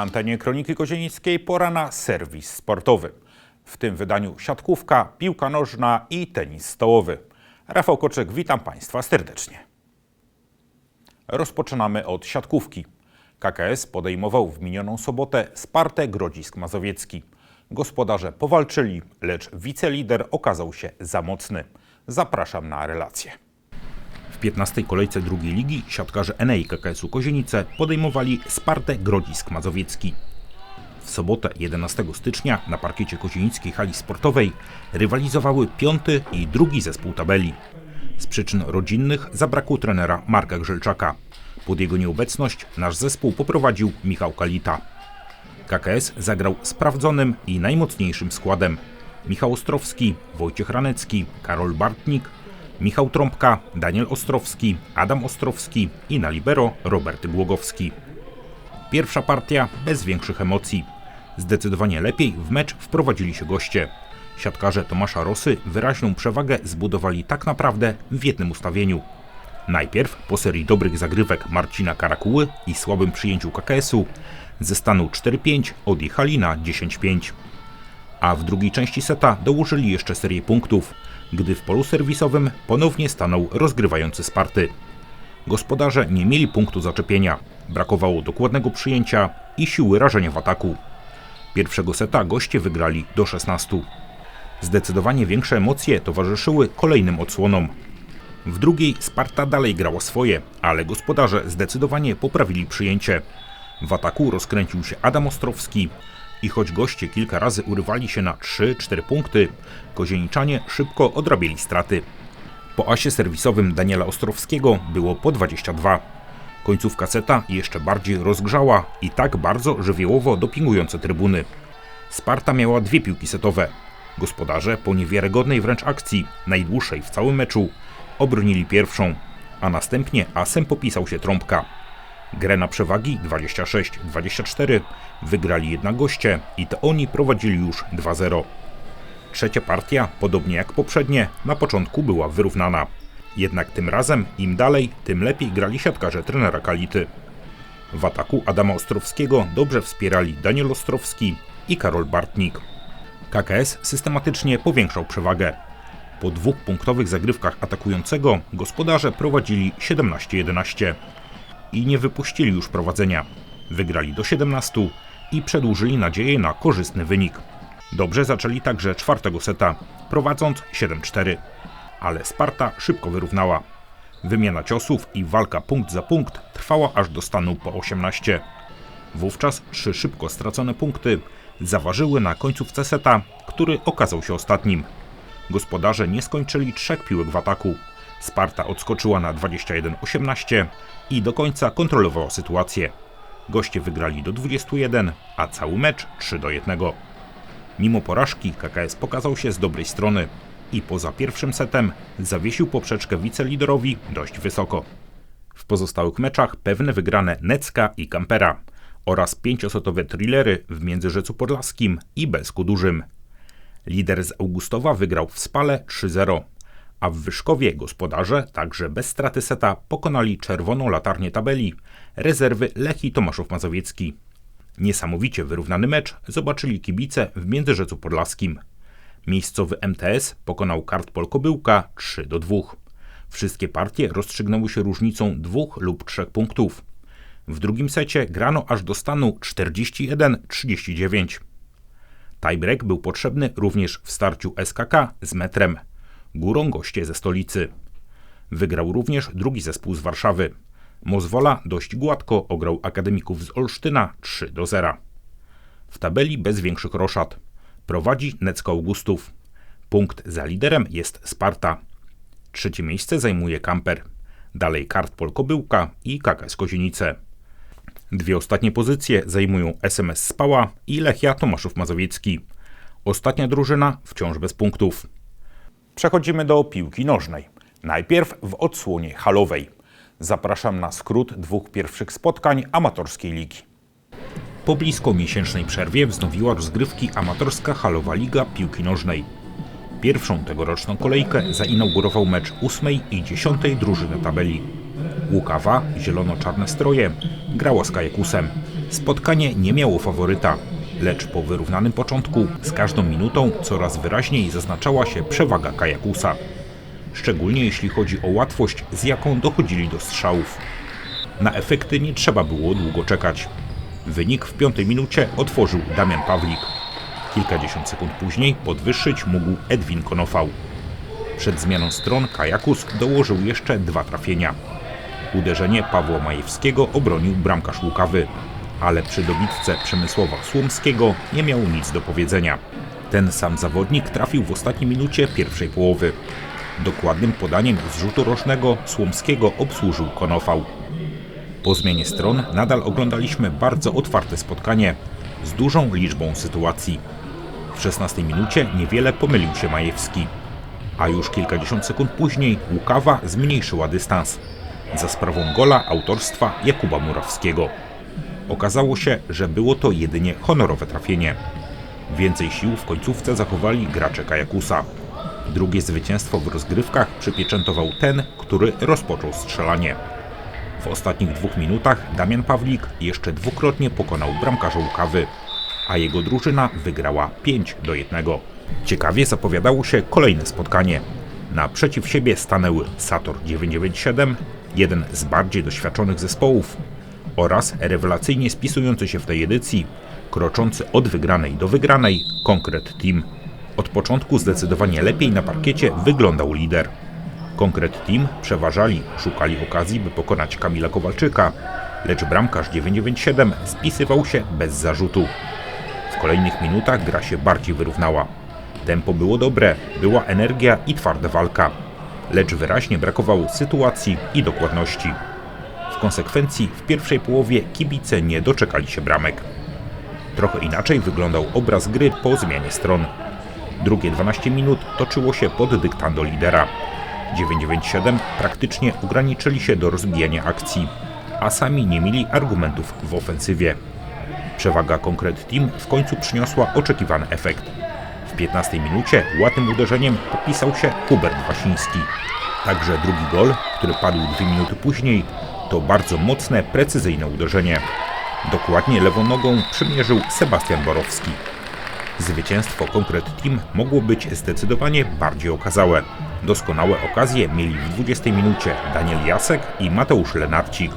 Na antenie Kroniki Kozienickiej pora na serwis sportowy. W tym wydaniu siatkówka, piłka nożna i tenis stołowy. Rafał Koczek, witam Państwa serdecznie. Rozpoczynamy od siatkówki. KKS podejmował w minioną sobotę Spartę Grodzisk Mazowiecki. Gospodarze powalczyli, lecz wicelider okazał się za mocny. Zapraszam na relację. W 15. kolejce drugiej ligi siatkarze Enei KKS-u Kozienice podejmowali Spartę Grodzisk Mazowiecki. W sobotę 11 stycznia na parkiecie kozienickiej hali sportowej rywalizowały piąty i drugi zespół tabeli. Z przyczyn rodzinnych zabrakło trenera Marka Grzelczaka. Pod jego nieobecność nasz zespół poprowadził Michał Kalita. KKS zagrał sprawdzonym i najmocniejszym składem. Michał Ostrowski, Wojciech Ranecki, Karol Bartnik, Michał Trąbka, Daniel Ostrowski, Adam Ostrowski i na libero Robert Głogowski. Pierwsza partia bez większych emocji. Zdecydowanie lepiej w mecz wprowadzili się goście. Siatkarze Tomasza Rosy wyraźną przewagę zbudowali tak naprawdę w jednym ustawieniu. Najpierw po serii dobrych zagrywek Marcina Karakuły i słabym przyjęciu KKS-u ze stanu 4-5 odjechali na 10-5. A w drugiej części seta dołożyli jeszcze serię punktów, gdy w polu serwisowym ponownie stanął rozgrywający Sparty. Gospodarze nie mieli punktu zaczepienia, brakowało dokładnego przyjęcia i siły rażenia w ataku. Pierwszego seta goście wygrali do 16. Zdecydowanie większe emocje towarzyszyły kolejnym odsłonom. W drugiej Sparta dalej grała swoje, ale gospodarze zdecydowanie poprawili przyjęcie. W ataku rozkręcił się Adam Ostrowski i choć goście kilka razy urywali się na 3-4 punkty, kozieniczanie szybko odrabiali straty. Po asie serwisowym Daniela Ostrowskiego było po 22. Końcówka seta jeszcze bardziej rozgrzała i tak bardzo żywiołowo dopingujące trybuny. Sparta miała dwie piłki setowe. Gospodarze po niewiarygodnej wręcz akcji, najdłuższej w całym meczu, obronili pierwszą, a następnie asem popisał się trąbka. Grę na przewagi 26-24 wygrali jednak goście i to oni prowadzili już 2-0. Trzecia partia, podobnie jak poprzednie, na początku była wyrównana. Jednak tym razem im dalej, tym lepiej grali siatkarze trenera Kality. W ataku Adama Ostrowskiego dobrze wspierali Daniel Ostrowski i Karol Bartnik. KKS systematycznie powiększał przewagę. Po dwóch punktowych zagrywkach atakującego gospodarze prowadzili 17-11 i nie wypuścili już prowadzenia. Wygrali do 17 i przedłużyli nadzieję na korzystny wynik. Dobrze zaczęli także czwartego seta, prowadząc 7-4. Ale Sparta szybko wyrównała. Wymiana ciosów i walka punkt za punkt trwała aż do stanu po 18. Wówczas trzy szybko stracone punkty zaważyły na końcówce seta, który okazał się ostatnim. Gospodarze nie skończyli trzech piłek w ataku. Sparta odskoczyła na 21-18 i do końca kontrolowała sytuację. Goście wygrali do 21, a cały mecz 3 do 1. Mimo porażki KKS pokazał się z dobrej strony i poza pierwszym setem zawiesił poprzeczkę wiceliderowi dość wysoko. W pozostałych meczach pewne wygrane Necka i Kampera oraz pięciosetowe thrillery w Międzyrzecu Podlaskim i Belsku Dużym. Lider z Augustowa wygrał w Spale 3-0, a w Wyszkowie gospodarze także bez straty seta pokonali czerwoną latarnię tabeli rezerwy Lechii Tomaszów Mazowiecki. Niesamowicie wyrównany mecz zobaczyli kibice w Międzyrzecu Podlaskim. Miejscowy MTS pokonał Kartpol Kobyłka 3 do 2. Wszystkie partie rozstrzygnęły się różnicą dwóch lub trzech punktów. W drugim secie grano aż do stanu 41-39. Tiebreak był potrzebny również w starciu SKK z metrem. Górą goście ze stolicy. Wygrał również drugi zespół z Warszawy. Mozwola dość gładko ograł akademików z Olsztyna 3 do 0. W tabeli bez większych roszad. Prowadzi Necko Augustów. Punkt za liderem jest Sparta. Trzecie miejsce zajmuje Kamper. Dalej Kartpol Kobyłka i KKS Kozienice. Dwie ostatnie pozycje zajmują SMS Spała i Lechia Tomaszów Mazowiecki. Ostatnia drużyna wciąż bez punktów. Przechodzimy do piłki nożnej. Najpierw w odsłonie halowej. Zapraszam na skrót dwóch pierwszych spotkań amatorskiej ligi. Po blisko miesięcznej przerwie wznowiła rozgrywki amatorska halowa liga piłki nożnej. Pierwszą tegoroczną kolejkę zainaugurował mecz ósmej i dziesiątej drużyny tabeli. Łukawa, zielono-czarne stroje, grała z Kajekusem. Spotkanie nie miało faworyta, lecz po wyrównanym początku z każdą minutą coraz wyraźniej zaznaczała się przewaga Kajakusa. Szczególnie jeśli chodzi o łatwość, z jaką dochodzili do strzałów. Na efekty nie trzeba było długo czekać. Wynik w piątej minucie otworzył Damian Pawlik. Kilkadziesiąt sekund później podwyższyć mógł Edwin Konofał. Przed zmianą stron Kajakus dołożył jeszcze dwa trafienia. Uderzenie Pawła Majewskiego obronił bramkarz Łukawy, ale przy dobitce Przemysłowa Słomskiego nie miał nic do powiedzenia. Ten sam zawodnik trafił w ostatniej minucie pierwszej połowy. Dokładnym podaniem z rzutu rożnego Słomskiego obsłużył Konofał. Po zmianie stron nadal oglądaliśmy bardzo otwarte spotkanie z dużą liczbą sytuacji. W 16 minucie niewiele pomylił się Majewski, a już kilkadziesiąt sekund później Łukawa zmniejszyła dystans za sprawą gola autorstwa Jakuba Murawskiego. Okazało się, że było to jedynie honorowe trafienie. Więcej sił w końcówce zachowali gracze Kajakusa. Drugie zwycięstwo w rozgrywkach przypieczętował ten, który rozpoczął strzelanie. W ostatnich dwóch minutach Damian Pawlik jeszcze dwukrotnie pokonał bramkarza Łukawy, a jego drużyna wygrała 5 do 1. Ciekawie zapowiadało się kolejne spotkanie. Naprzeciw siebie stanęły Sator 997, jeden z bardziej doświadczonych zespołów, oraz rewelacyjnie spisujący się w tej edycji, kroczący od wygranej do wygranej Konkret Team. Od początku zdecydowanie lepiej na parkiecie wyglądał lider. Konkret Team przeważali, szukali okazji, by pokonać Kamila Kowalczyka, lecz bramkarz 997 spisywał się bez zarzutu. W kolejnych minutach gra się bardziej wyrównała. Tempo było dobre, była energia i twarda walka, lecz wyraźnie brakowało sytuacji i dokładności. Konsekwencji w pierwszej połowie kibice nie doczekali się bramek. Trochę inaczej wyglądał obraz gry po zmianie stron. Drugie 12 minut toczyło się pod dyktando lidera. 997 praktycznie ograniczyli się do rozbijania akcji, a sami nie mieli argumentów w ofensywie. Przewaga Konkret Team w końcu przyniosła oczekiwany efekt. W 15 minucie łatym uderzeniem popisał się Hubert Wasiński. Także drugi gol, który padł dwie minuty później, to bardzo mocne, precyzyjne uderzenie. Dokładnie lewą nogą przymierzył Sebastian Borowski. Zwycięstwo Konkret Team mogło być zdecydowanie bardziej okazałe. Doskonałe okazje mieli w 20 minucie Daniel Jasek i Mateusz Lenarcik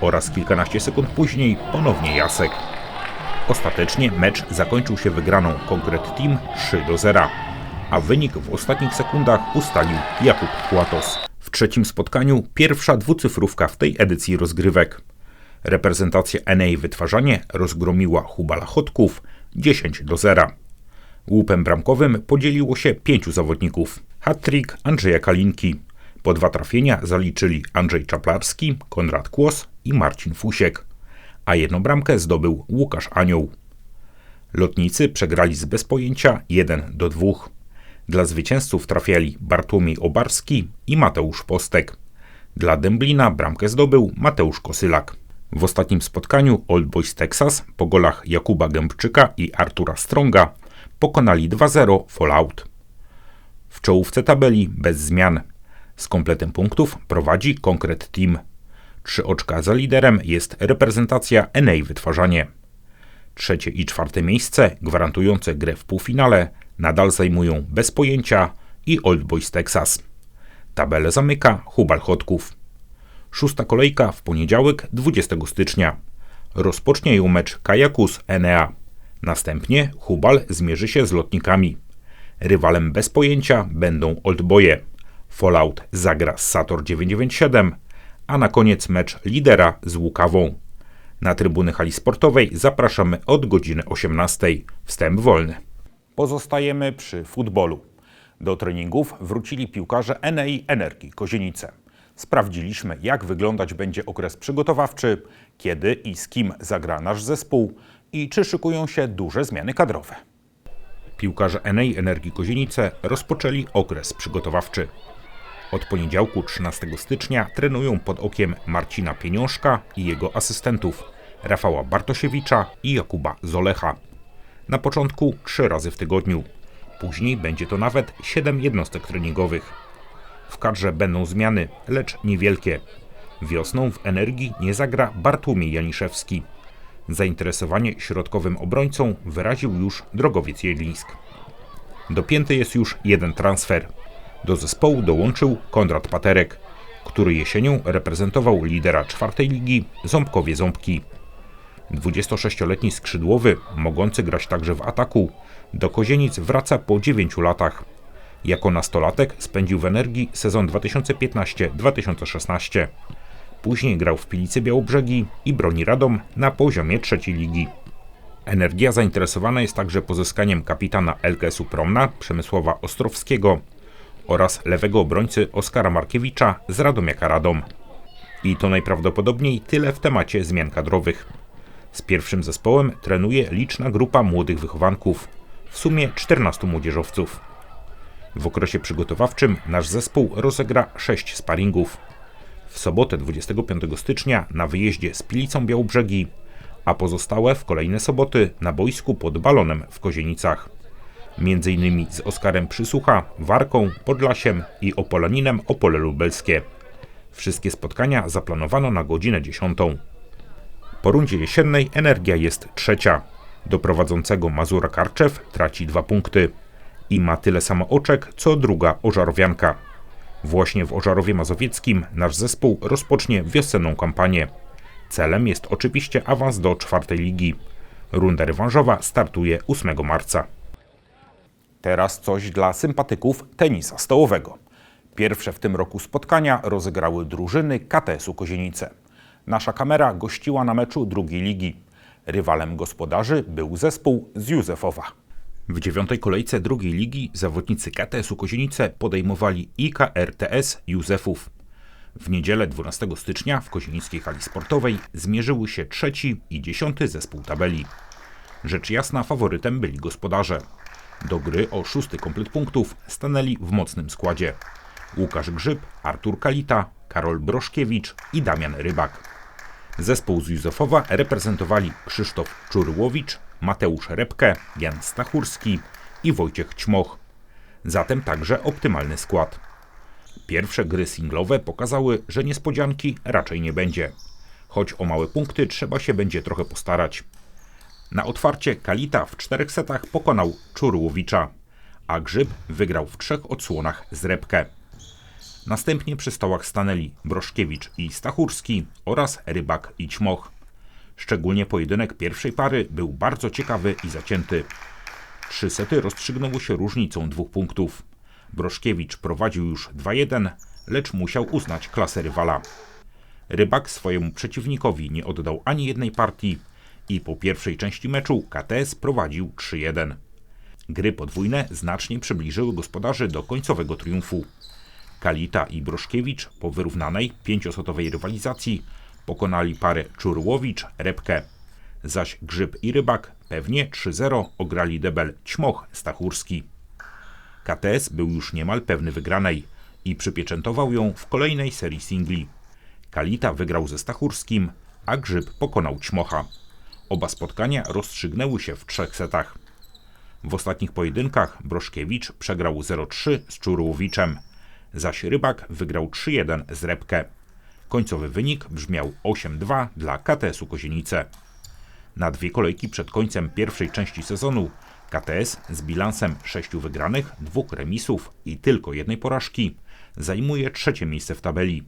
oraz kilkanaście sekund później ponownie Jasek. Ostatecznie mecz zakończył się wygraną Konkret Team 3 do 0, a wynik w ostatnich sekundach ustalił Jakub Płatos. Trzecim spotkaniu pierwsza dwucyfrówka w tej edycji rozgrywek. Reprezentacja NA Wytwarzanie rozgromiła Hubala Chodków 10 do 0. Łupem bramkowym podzieliło się pięciu zawodników. Hat-trick Andrzeja Kalinki. Po dwa trafienia zaliczyli Andrzej Czaplarski, Konrad Kłos i Marcin Fusiek, a jedną bramkę zdobył Łukasz Anioł. Lotnicy przegrali z bez pojęcia 1 do 2. Dla zwycięzców trafiali Bartłomiej Obarski i Mateusz Postek. Dla Dęblina bramkę zdobył Mateusz Kosylak. W ostatnim spotkaniu Old Boys Texas po golach Jakuba Gębczyka i Artura Stronga pokonali 2-0 Fallout. W czołówce tabeli bez zmian. Z kompletem punktów prowadzi Konkret Team. Trzy oczka za liderem jest reprezentacja NA Wytwarzanie. Trzecie i czwarte miejsce, gwarantujące grę w półfinale, nadal zajmują bez pojęcia i Old Boys Texas. Tabelę zamyka Hubal Chodków. Szósta kolejka w poniedziałek 20 stycznia. Rozpocznie ją mecz Kajakus Enea. Następnie Hubal zmierzy się z lotnikami. Rywalem bez pojęcia będą Oldboye. Fallout zagra z Sator 997, a na koniec mecz lidera z Łukawą. Na trybuny hali sportowej zapraszamy od godziny 18. Wstęp wolny. Pozostajemy przy futbolu. Do treningów wrócili piłkarze NEI Energii Kozienice. Sprawdziliśmy, jak wyglądać będzie okres przygotowawczy, kiedy i z kim zagra nasz zespół i czy szykują się duże zmiany kadrowe. Piłkarze NEI Energii Kozienice rozpoczęli okres przygotowawczy. Od poniedziałku 13 stycznia trenują pod okiem Marcina Pieniążka i jego asystentów Rafała Bartosiewicza i Jakuba Zolecha. Na początku trzy razy w tygodniu. Później będzie to nawet 7 jednostek treningowych. W kadrze będą zmiany, lecz niewielkie. Wiosną w Energii nie zagra Bartłomiej Janiszewski. Zainteresowanie środkowym obrońcą wyraził już Drogowiec Jedlińsk. Dopięty jest już jeden transfer. Do zespołu dołączył Konrad Paterek, który jesienią reprezentował lidera czwartej ligi Ząbkowie Ząbki. 26-letni skrzydłowy, mogący grać także w ataku, do Kozienic wraca po 9 latach. Jako nastolatek spędził w Energii sezon 2015-2016. Później grał w Pilicy Białobrzegi i broni Radom na poziomie trzeciej ligi. Energia zainteresowana jest także pozyskaniem kapitana LKS-u Promna Przemysława Ostrowskiego oraz lewego obrońcy Oskara Markiewicza z Radomiaka Radom. I to najprawdopodobniej tyle w temacie zmian kadrowych. Z pierwszym zespołem trenuje liczna grupa młodych wychowanków, w sumie 14 młodzieżowców. W okresie przygotowawczym nasz zespół rozegra 6 sparingów. W sobotę 25 stycznia na wyjeździe z Pilicą Białobrzegi, a pozostałe w kolejne soboty na boisku pod Balonem w Kozienicach. Między innymi z Oskarem Przysłucha, Warką, Podlasiem i Opolaninem Opole Lubelskie. Wszystkie spotkania zaplanowano na godzinę 10. Po rundzie jesiennej Energia jest trzecia. Do prowadzącego Mazura Karczew traci dwa punkty i ma tyle samo oczek, co druga Ożarowianka. Właśnie w Ożarowie Mazowieckim nasz zespół rozpocznie wiosenną kampanię. Celem jest oczywiście awans do czwartej ligi. Runda rewanżowa startuje 8 marca. Teraz coś dla sympatyków tenisa stołowego. Pierwsze w tym roku spotkania rozegrały drużyny KTS-u Kozienice. Nasza kamera gościła na meczu drugiej ligi. Rywalem gospodarzy był zespół z Józefowa. W dziewiątej kolejce drugiej ligi zawodnicy KTS-u Kozienice podejmowali IKRTS Józefów. W niedzielę 12 stycznia w Kozienickiej hali sportowej zmierzyły się trzeci i dziesiąty zespół tabeli. Rzecz jasna faworytem byli gospodarze. Do gry o szósty komplet punktów stanęli w mocnym składzie. Łukasz Grzyb, Artur Kalita, Karol Broszkiewicz i Damian Rybak. Zespół z Józefowa reprezentowali Krzysztof Czurłowicz, Mateusz Repke, Jan Stachurski i Wojciech Ćmoch. Zatem także optymalny skład. Pierwsze gry singlowe pokazały, że niespodzianki raczej nie będzie. Choć o małe punkty trzeba się będzie trochę postarać. Na otwarcie Kalita w czterech setach pokonał Czurłowicza, a Grzyb wygrał w trzech odsłonach z Repkę. Następnie przy stołach stanęli Broszkiewicz i Stachurski oraz Rybak i Ćmoch. Szczególnie pojedynek pierwszej pary był bardzo ciekawy i zacięty. Trzy sety rozstrzygnęły się różnicą dwóch punktów. Broszkiewicz prowadził już 2-1, lecz musiał uznać klasę rywala. Rybak swojemu przeciwnikowi nie oddał ani jednej partii i po pierwszej części meczu KTS prowadził 3-1. Gry podwójne znacznie przybliżyły gospodarzy do końcowego triumfu. Kalita i Broszkiewicz po wyrównanej pięciosotowej rywalizacji pokonali parę Czurłowicz, Repkę. Zaś Grzyb i Rybak pewnie 3-0 ograli debel Ćmoch Stachurski. KTS był już niemal pewny wygranej i przypieczętował ją w kolejnej serii singli. Kalita wygrał ze Stachurskim, a Grzyb pokonał Ćmocha. Oba spotkania rozstrzygnęły się w trzech setach. W ostatnich pojedynkach Broszkiewicz przegrał 0-3 z Czurłowiczem, zaś Rybak wygrał 3-1 z Repkę. Końcowy wynik brzmiał 8-2 dla KTS-u Kozienice. Na dwie kolejki przed końcem pierwszej części sezonu KTS z bilansem sześciu wygranych, dwóch remisów i tylko jednej porażki zajmuje trzecie miejsce w tabeli.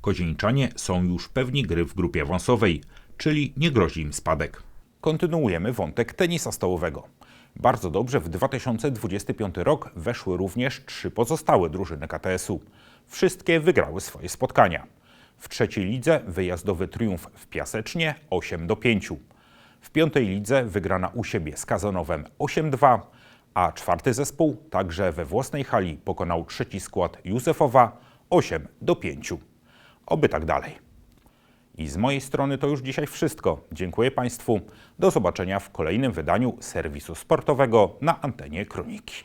Kozieńczanie są już pewni gry w grupie awansowej, czyli nie grozi im spadek. Kontynuujemy wątek tenisa stołowego. Bardzo dobrze w 2025 rok weszły również trzy pozostałe drużyny KTS-u. Wszystkie wygrały swoje spotkania. W trzeciej lidze wyjazdowy triumf w Piasecznie 8 do 5. W piątej lidze wygrana u siebie z Kazanowem 8-2, a czwarty zespół także we własnej hali pokonał trzeci skład Józefowa 8 do 5. Oby tak dalej. I z mojej strony to już dzisiaj wszystko. Dziękuję Państwu. Do zobaczenia w kolejnym wydaniu serwisu sportowego na antenie Kroniki.